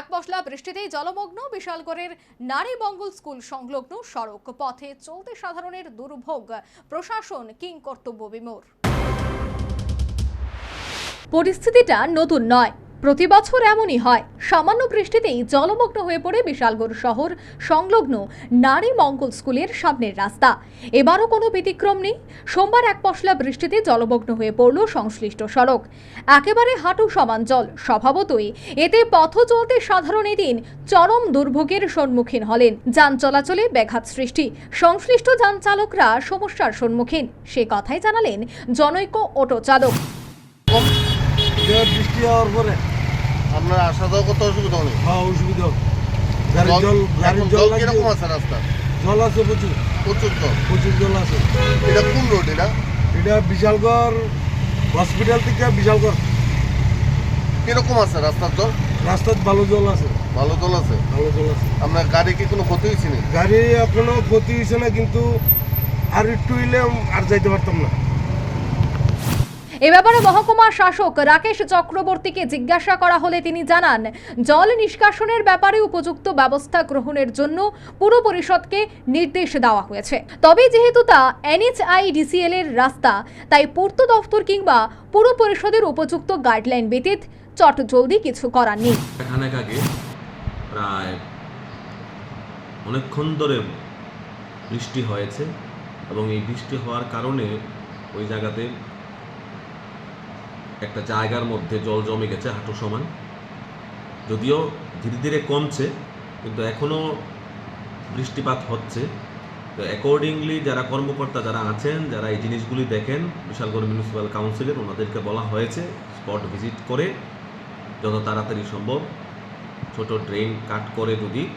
এক পশলা বৃষ্টিতেই জলমগ্ন বিশালগড়ের নারী মঙ্গল স্কুল সংলগ্ন সড়ক পথে চলতে সাধারণের দুর্ভোগ। প্রশাসন কিং কর্তব্য বিমোর। পরিস্থিতিটা নতুন নয়। প্রতি বছর এমনই হয়। সামান্য বৃষ্টিতেই জলমগ্ন হয়ে পড়ে বিশালগড় শহর, সংলগ্ন নারী মঙ্গল স্কুলের সামনের রাস্তা। এবারও কোনো ব্যতিক্রম নেই। সোমবার এক পশলা বৃষ্টিতে জলমগ্ন হয়ে পড়ল সংশ্লিষ্ট সড়ক। একেবারে হাঁটু সমান জল, স্বভাবতই। এতে পথ চলতে সাধারণ এদিন চরম দুর্ভোগের সম্মুখীন হলেন। যান চলাচলে ব্যাঘাত সৃষ্টি। সংশ্লিষ্ট যান চালকরা সমস্যার সম্মুখীন। সে কথাই জানালেন জনৈক অটো চালক। বৃষ্টি হওয়ার পরে আপনার আসা যাওয়া কত অসুবিধা নেই। হ্যাঁ অসুবিধা হবে। গাড়ির জল গাড়ির জল জল কীরকম আছে রাস্তা জল আছে প্রচুর। প্রচুর জল। প্রচুর জল আছে। এটা কোন রোড এটা? এটা বিশালগড় হসপিটাল থেকে বিশালগড়। কীরকম আছে রাস্তার জল? রাস্তার ভালো জল আছে। ভালো জল আছে? ভালো জল আছে। আপনার গাড়ি কি কোনো ক্ষতি হয়েছে নি গাড়ি এখনও ক্ষতি হয়েছে না কিন্তু আর একটু হইলে আর যাইতে পারতাম না। এ ব্যাপারে মহকুমা শাসক রাকেশ চক্রবর্তীকে জিজ্ঞাসা করা হলে তিনি জানান, জল নিষ্কাশনের ব্যাপারে উপযুক্ত ব্যবস্থা গ্রহণের জন্য পুর পরিষদকে নির্দেশ দেওয়া হয়েছে। তবে যেহেতু তা এনএচআইডিসিএল এর রাস্তা, তাই পূর্ত দফতর কিংবা পুর পরিষদের উপযুক্ত গাইডলাইন ব্যতীত চট জলদি কিছু করার নেই। প্রায় অনেকক্ষণ ধরে বৃষ্টি হয়েছে এবং এই বৃষ্টি হওয়ার কারণে ওই জায়গাতে একটা জায়গার মধ্যে জল জমে গেছে হাঁটু সমান। যদিও ধীরে ধীরে কমছে, কিন্তু এখনও বৃষ্টিপাত হচ্ছে। তো অ্যাকর্ডিংলি যারা কর্মকর্তা যারা আছেন, যারা এই জিনিসগুলি দেখেন, বিশালগড় মিউনিসিপ্যাল কাউন্সিলের ওনাদেরকে বলা হয়েছে স্পট ভিজিট করে, যত তাড়াতাড়ি সম্ভব। ছোট ড্রেন কাট করে যদি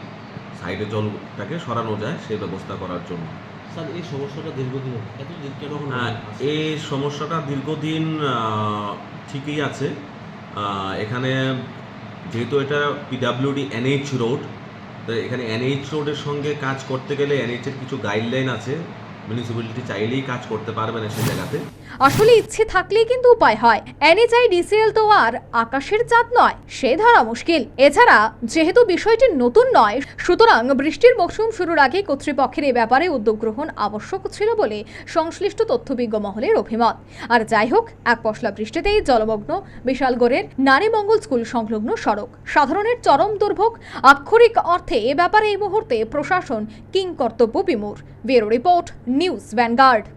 সাইডে জলটাকে সরানো যায় সেই ব্যবস্থা করার জন্য। স্যার এই সমস্যাটা দীর্ঘদিন এত দিন কেন হ্যাঁ, এই সমস্যাটা দীর্ঘদিন ঠিকই আছে। এখানে যেহেতু এটা পিডাব্লিউডি এনএইচ রোড তো এখানে এনএইচ রোডের সঙ্গে কাজ করতে গেলে এনএইচ এর কিছু গাইডলাইন আছে। মিউনিসিপ্যালিটি চাইলেই কাজ করতে পারবে না সে জায়গাতে। আসলে ইচ্ছে থাকলেই কিন্তু উপায় হয়। এনএচআই ডিসিএল তো আর আকাশের চাঁদ নয়, সে ধরা মুশকিল। এছাড়া যেহেতু বিষয়টি নতুন নয়, সুতরাং বৃষ্টির মৌসুম শুরুর আগে কর্তৃপক্ষের এ ব্যাপারে উদ্যোগ গ্রহণ আবশ্যক ছিল বলে সংশ্লিষ্ট তথ্যবিজ্ঞ মহলের অভিমত। আর যাই হোক, এক পশলা বৃষ্টিতেই জলমগ্ন বিশালগড়ের নারীমঙ্গল স্কুল সংলগ্ন সড়ক। সাধারণের চরম দুর্ভোগ। আক্ষরিক অর্থে এ ব্যাপারে এই মুহূর্তে প্রশাসন কিং কর্তব্য বিমূর। Bureau report News Vanguard.